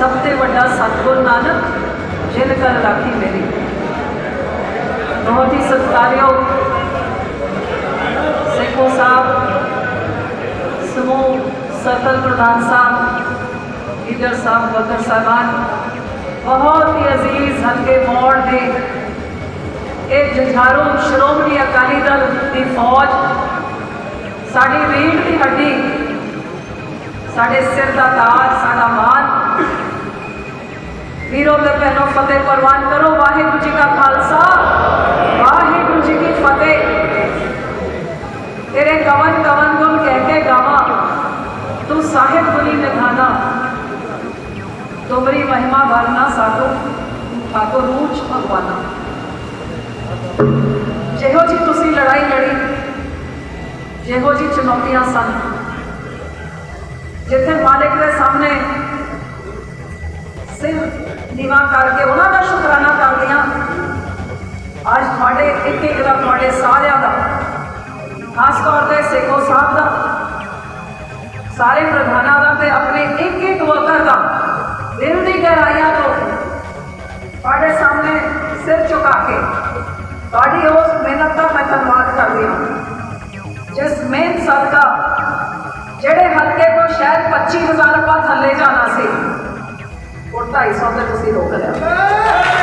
ਸਭ ਤੋਂ ਵੱਡਾ ਸਤਗੁਰ ਨਾਨਕ, ਜਿਨ ਕਰ ਰਾਖੀ ਮੇਰੀ। ਬਹੁਤ ਹੀ ਸਤਿਕਾਰਯੋਗ ਸੇਖੋ ਸਾਹਿਬ, ਸਮੂਹ ਸਤਲ ਪ੍ਰਧਾਨ ਸਾਹਿਬ, ਲੀਡਰ ਸਾਹਿਬ ਬਕਰ ਸਾਹਿਬਾਨ, ਬਹੁਤ ਹੀ ਅਜ਼ੀਜ਼ ਹਲਕੇ ਮੋੜ ਦੇ ਇਹ ਜਠਾਰੂ ਸ਼੍ਰੋਮਣੀ ਅਕਾਲੀ ਦਲ ਦੀ ਫੌਜ, ਸਾਡੀ ਰੀੜ ਦੀ ਹੱਡੀ, ਸਾਡੇ ਸਿਰ ਦਾ ਤਾਜ, ਸਾਡਾ ਮਾਣ वीरों के पहनो फतेह परवान करो। वाहिगुरु जी का खालसा। वाहिगुरु जी की फतेह। तेरे गवन गवन गुण कहते गावा। तू साहेब गुली में तुमरी महिमा भरना साको ठाको रूच भगवाना। जेहो जी तुसी लड़ाई लड़ी, जेहो जी चुनौतियाँ सन। जिथे मालिक के सामने सिर दीवा करके उन्होंने शुकराना कर दिया। अज एक एक का सारे का खास तौर पर सेखो साहब का सारे प्रधाना का अपने एक एक वर्कर का दिल की गहराइया तो सामने सिर चुका के थोड़ी उस मेहनत का मैं धनबाद कर रही हूँ जिस मेहनत सदका जेडे हल्के को शायद पच्ची हज़ार रुपया थले जाना से 250 ਤੇ ਤੁਸੀਂ ਰੋਕ ਲਿਆ।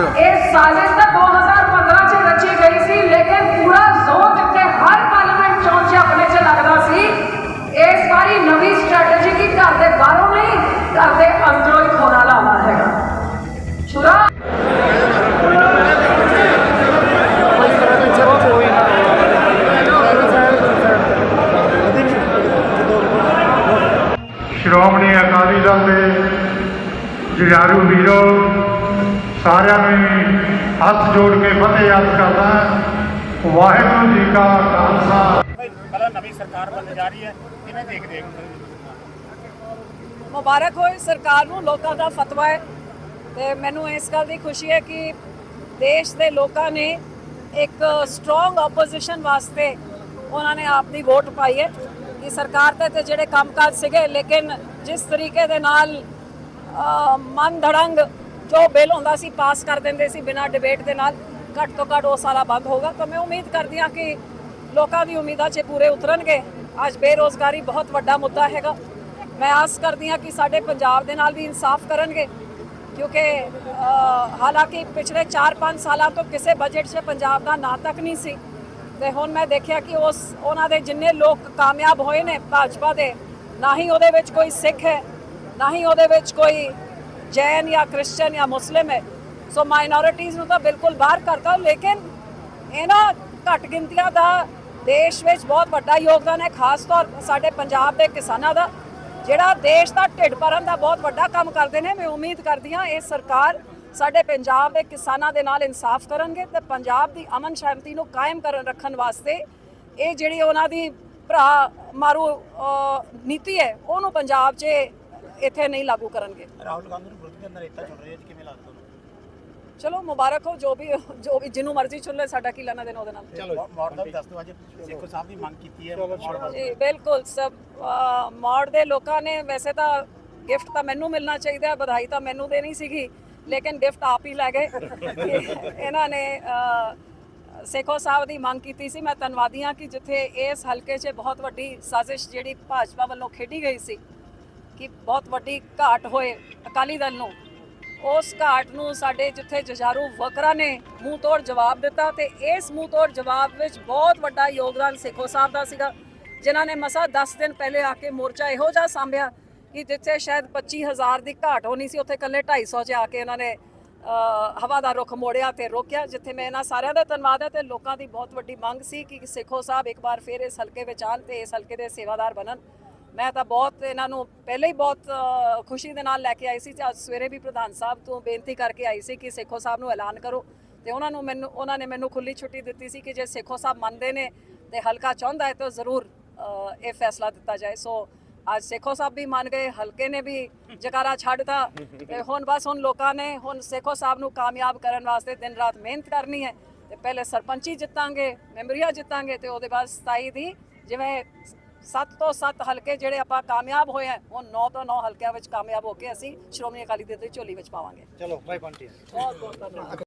ਇਹ ਸਾਜ਼ਿਸ਼ ਤਾਂ 2015 ਚ ਰਚੀ ਗਈ ਸੀ ਲੇਕਿਨ ਪੂਰਾ ਜ਼ੋਰ ਜਿੱਥੇ ਹਰ ਪਾਰਲੀਮੈਂਟ ਚੋਣ 'ਚ ਆਪਣੇ 'ਚ ਲੱਗਦਾ ਸੀ ਇਸ ਵਾਰੀ ਨਵੀਂ ਸਟ੍ਰੈਟਜੀ ਕੀ ਘਰ ਦੇ ਬਾਹਰੋਂ ਨਹੀਂ ਘਰ ਦੇ ਅੰਦਰੋਂ ਹੀ ਖੋਣਾ ਲਾਉਣਾ ਹੈਗਾ। ਛੁਰਾ ਸ਼੍ਰੋਮਣੀ ਅਕਾਲੀ ਦਲ ਦੇ ਜੁਝਾਰੂ ਵੀਰੋ ਸਾਰਿਆਂ ਨੂੰ ਹੱਥ ਜੋੜ ਕੇ ਫਤਿਹ ਯਾਦ ਕਰਦਾ ਹਾਂ। ਵਾਹਿਗੁਰੂ ਜੀ ਕਾ ਖਾਲਸਾ। ਪਹਿਲਾਂ ਨਵੀਂ ਸਰਕਾਰ ਬਣਨ ਜਾ ਰਹੀ ਹੈ ਕਿਵੇਂ ਦੇਖਦੇ ਹੋ ਮੁਬਾਰਕ ਹੋਏ ਸਰਕਾਰ ਨੂੰ ਲੋਕਾਂ ਦਾ ਫਤਵਾ ਹੈ। ਤੇ ਮੈਨੂੰ ਇਸ ਗੱਲ ਦੀ ਖੁਸ਼ੀ ਹੈ ਕਿ ਦੇਸ਼ ਦੇ ਲੋਕਾਂ ਨੇ ਇੱਕ ਸਟਰੋਂਗ ਆਪੋਜੀਸ਼ਨ ਵਾਸਤੇ ਉਹਨਾਂ ਨੇ ਆਪਣੀ ਵੋਟ ਪਾਈ ਹੈ ਕਿ ਸਰਕਾਰ ਤੇ ਤੇ ਜਿਹੜੇ ਕੰਮਕਾਜ ਸੀਗੇ ਲੇਕਿਨ ਜਿਸ ਤਰੀਕੇ ਦੇ ਨਾਲ ਮਨ ਧੜੰਗ ਜੋ ਬਿੱਲ ਹੁੰਦਾ ਸੀ ਪਾਸ ਕਰ ਦਿੰਦੇ ਸੀ ਬਿਨਾਂ ਡਿਬੇਟ ਦੇ ਨਾਲ, ਘੱਟ ਤੋਂ ਘੱਟ ਉਹ ਸਾਲਾ ਬੰਦ ਹੋਗਾ ਤਾਂ ਮੈਂ ਉਮੀਦ ਕਰਦੀ ਹਾਂ ਕਿ ਲੋਕਾਂ ਦੀ ਉਮੀਦਾਂ 'ਚ ਪੂਰੇ ਉਤਰਨਗੇ। ਅੱਜ ਬੇਰੋਜ਼ਗਾਰੀ ਬਹੁਤ ਵੱਡਾ ਮੁੱਦਾ ਹੈਗਾ। ਮੈਂ ਆਸ ਕਰਦੀ ਹਾਂ ਕਿ ਸਾਡੇ ਪੰਜਾਬ ਦੇ ਨਾਲ ਵੀ ਇਨਸਾਫ ਕਰਨਗੇ। ਕਿਉਂਕਿ ਹਾਲਾਂਕਿ ਪਿਛਲੇ 4-5 ਸਾਲਾਂ ਤੋਂ ਕਿਸੇ ਬਜਟ 'ਚ ਪੰਜਾਬ ਦਾ ਨਾਂ ਤੱਕ ਨਹੀਂ ਸੀ। ਤੇ ਹੁਣ ਮੈਂ ਦੇਖਿਆ ਕਿ ਉਸ, ਉਹਨਾਂ ਦੇ ਜਿੰਨੇ ਲੋਕ ਕਾਮਯਾਬ ਹੋਏ ਨੇ ਭਾਜਪਾ ਦੇ, ਨਾ ਹੀ ਉਹਦੇ ਵਿੱਚ ਕੋਈ ਸਿੱਖ ਹੈ, ਨਾ ਹੀ ਉਹਦੇ ਵਿੱਚ ਕੋਈ ਜੈਨ ਜਾਂ ਕ੍ਰਿਸਚੀਅਨ ਜਾਂ ਮੁਸਲਿਮ ਹੈ ਸੋ ਮਾਈਨੋਰਿਟੀਜ਼ ਨੂੰ ਤਾਂ ਬਿਲਕੁਲ ਬਾਹਰ ਕਰਤਾ ਲੇਕਿਨ ਇਹਨਾਂ ਘੱਟ ਗਿਣਤੀਆਂ ਦਾ ਦੇਸ਼ ਵਿੱਚ ਬਹੁਤ ਵੱਡਾ ਯੋਗਦਾਨ ਹੈ, ਖਾਸ ਤੌਰ ਸਾਡੇ ਪੰਜਾਬ ਦੇ ਕਿਸਾਨਾਂ ਦਾ, ਜਿਹੜਾ ਦੇਸ਼ ਦਾ ਢਿੱਡ ਭਰਨ ਦਾ ਬਹੁਤ ਵੱਡਾ ਕੰਮ ਕਰਦੇ ਨੇ। ਮੈਂ ਉਮੀਦ ਕਰਦੀ ਹਾਂ ਇਹ ਸਰਕਾਰ ਸਾਡੇ ਪੰਜਾਬ ਦੇ ਕਿਸਾਨਾਂ ਦੇ ਨਾਲ ਇਨਸਾਫ ਕਰਨਗੇ ਤੇ ਪੰਜਾਬ ਦੀ ਅਮਨ ਸ਼ਾਂਤੀ ਨੂੰ ਕਾਇਮ ਕਰਨ ਰੱਖਣ ਵਾਸਤੇ ਇਹ ਜਿਹੜੀ ਉਹਨਾਂ ਦੀ ਭਰਾ ਮਾਰੂ ਨੀਤੀ ਹੈ, ਉਹਨੂੰ ਪੰਜਾਬ 'ਚ ਇੱਥੇ ਨਹੀਂ ਲਾਗੂ ਕਰਨਗੇ। ਰਾਹੁਲ ਗਾਂਧੀ ਨੂੰ ਵਿਰੋਧੀ ਦੇ ਅੰਦਰ ਏਕਤਾ ਚੱਲ ਰਹੀ ਹੈ ਜੀ ਕਿਵੇਂ ਲੱਗਦਾ ਤੁਹਾਨੂੰ? ਚਲੋ ਮੁਬਾਰਕ ਹੋ ਜੋ ਵੀ ਜੋ ਵੀ ਜਿਹਨੂੰ ਮਰਜ਼ੀ ਚੁਣ ਲੈ ਸਾਡਾ ਕੀ ਲੈਣਾ ਦੇਣਾ ਉਹਦੇ ਨਾਲ। ਚਲੋ ਮੌੜ ਦਾ ਵੀ ਦੱਸ ਦਿਓ ਅੱਜ ਸੇਖੋ ਸਾਹਿਬ ਦੀ ਮੰਗ ਕੀਤੀ ਹੈ ਜੀ ਬਿਲਕੁਲ ਸਭ ਮੌੜ ਦੇ ਲੋਕਾਂ ਨੇ ਵੈਸੇ ਤਾਂ ਗਿਫਟ ਤਾਂ ਮੈਨੂੰ ਮਿਲਣਾ ਚਾਹੀਦਾ ਵਧਾਈ ਤਾਂ ਮੈਨੂੰ ਦੇਣੀ ਸੀਗੀ ਲੇਕਿਨ ਗਿਫਟ ਆਪ ਹੀ ਲੈ ਗਏ। ਇਹਨਾਂ ਨੇ ਸੇਖੋ ਸਾਹਿਬ ਦੀ ਮੰਗ ਕੀਤੀ ਸੀ। ਮੈਂ ਧੰਨਵਾਦੀ ਹਾਂ ਕਿ ਜਿੱਥੇ ਇਸ ਹਲਕੇ 'ਚ ਬਹੁਤ ਵੱਡੀ ਸਾਜ਼ਿਸ਼ ਜਿਹੜੀ ਭਾਜਪਾ ਵੱਲੋਂ ਖੇਡੀ ਗਈ ਸੀ ਕਿ ਬਹੁਤ ਵੱਡੀ ਘਾਟ ਹੋਏ ਅਕਾਲੀ ਦਲ ਨੂੰ। ਉਸ ਘਾਟ ਨੂੰ ਸਾਡੇ ਜਿੱਥੇ ਜਜਾਰੂ ਵਕਰਾ ਨੇ ਮੂੰਹ ਤੋੜ ਜਵਾਬ ਦਿੱਤਾ ਤੇ ਇਸ ਮੂੰਹ ਤੋੜ ਜਵਾਬ ਵਿੱਚ ਬਹੁਤ ਵੱਡਾ ਯੋਗਦਾਨ ਸਿੱਖੋ ਸਾਹਿਬ ਦਾ ਸੀਗਾ, ਜਿਨ੍ਹਾਂ ਨੇ ਮਸਾ 10 ਦਿਨ ਪਹਿਲੇ ਆ ਕੇ ਮੋਰਚਾ ਇਹੋ ਜਿਹਾ ਸਾਂਭਿਆ ਕਿ ਜਿੱਥੇ ਸ਼ਾਇਦ 25000 ਦੀ ਘਾਟ ਹੋਣੀ ਸੀ, ਉੱਥੇ ਕੱਲੇ 250 'ਚ ਆ ਕੇ ਇਹਨਾਂ ਨੇ ਹਵਾ ਦਾ ਰੁਖ ਮੋੜਿਆ ਤੇ ਰੋਕਿਆ, ਜਿੱਥੇ ਮੈਂ ਇਹਨਾਂ ਸਾਰਿਆਂ ਦਾ ਧੰਨਵਾਦ ਹੈ ਤੇ ਲੋਕਾਂ ਦੀ ਬਹੁਤ ਵੱਡੀ ਮੰਗ ਸੀ ਕਿ ਸਿੱਖੋ ਸਾਹਿਬ ਇੱਕ ਵਾਰ ਫਿਰ ਇਸ ਹਲਕੇ ਵਿੱਚ ਆਉਣ ਤੇ ਇਸ ਹਲਕੇ ਦੇ ਸੇਵਾਦਾਰ ਬਣਨ। ਮੈਂ ਤਾਂ ਬਹੁਤ ਇਹਨਾਂ ਨੂੰ ਪਹਿਲੇ ਹੀ ਬਹੁਤ ਖੁਸ਼ੀ ਦੇ ਨਾਲ ਲੈ ਕੇ ਆਈ ਸੀ ਤੇ ਅੱਜ ਸਵੇਰੇ ਵੀ ਪ੍ਰਧਾਨ ਸਾਹਿਬ ਤੋਂ ਬੇਨਤੀ ਕਰਕੇ ਆਈ ਸੀ ਕਿ ਸੇਖੋ ਸਾਹਿਬ ਨੂੰ ਐਲਾਨ ਕਰੋ ਤੇ ਉਹਨਾਂ ਨੂੰ ਮੈਨੂੰ, ਉਹਨਾਂ ਨੇ ਮੈਨੂੰ ਖੁੱਲੀ ਛੁੱਟੀ ਦਿੱਤੀ ਸੀ ਕਿ ਜੇ ਸੇਖੋ ਸਾਹਿਬ ਮੰਨਦੇ ਨੇ ਤੇ ਹਲਕਾ ਚਾਹੁੰਦਾ ਹੈ ਤਾਂ ਜ਼ਰੂਰ ਇਹ ਫੈਸਲਾ ਦਿੱਤਾ ਜਾਏ। ਸੋ ਅੱਜ ਸੇਖੋ ਸਾਹਿਬ ਵੀ ਮੰਨ ਗਏ, ਹਲਕੇ ਨੇ ਵੀ ਜਕਾਰਾ ਛੱਡਤਾ ਤੇ ਹੁਣ ਬਸ ਹੁਣ ਲੋਕਾਂ ਨੇ ਹੁਣ ਸੇਖੋ ਸਾਹਿਬ ਨੂੰ ਕਾਮਯਾਬ ਕਰਨ ਵਾਸਤੇ ਦਿਨ ਰਾਤ ਮਿਹਨਤ ਕਰਨੀ ਹੈ ਤੇ ਪਹਿਲੇ ਸਰਪੰਚੀ ਜਿੱਤਾਂਗੇ, ਮੈਂਬਰੀਆ ਜਿੱਤਾਂਗੇ ਤੇ ਉਹਦੇ ਬਾਅਦ 27 ਦੀ ਜਿਵੇਂ 7 ਤੋਂ 7 ਹਲਕੇ ਜਿਹੜੇ ਆਪਾਂ ਕਾਮਯਾਬ ਹੋਏ ਆ ਉਹ 9 ਤੋਂ 9 ਹਲਕਿਆਂ ਵਿੱਚ ਕਾਮਯਾਬ ਹੋ ਕੇ ਅਸੀਂ ਸ਼੍ਰੋਮਣੀ ਅਕਾਲੀ ਦਲ ਦੀ ਝੋਲੀ ਵਿੱਚ ਪਾਵਾਂਗੇ। ਚਲੋ ਬਾਈ ਬੰਟੀ। ਬਹੁਤ ਬਹੁਤ ਧੰਨਵਾਦ।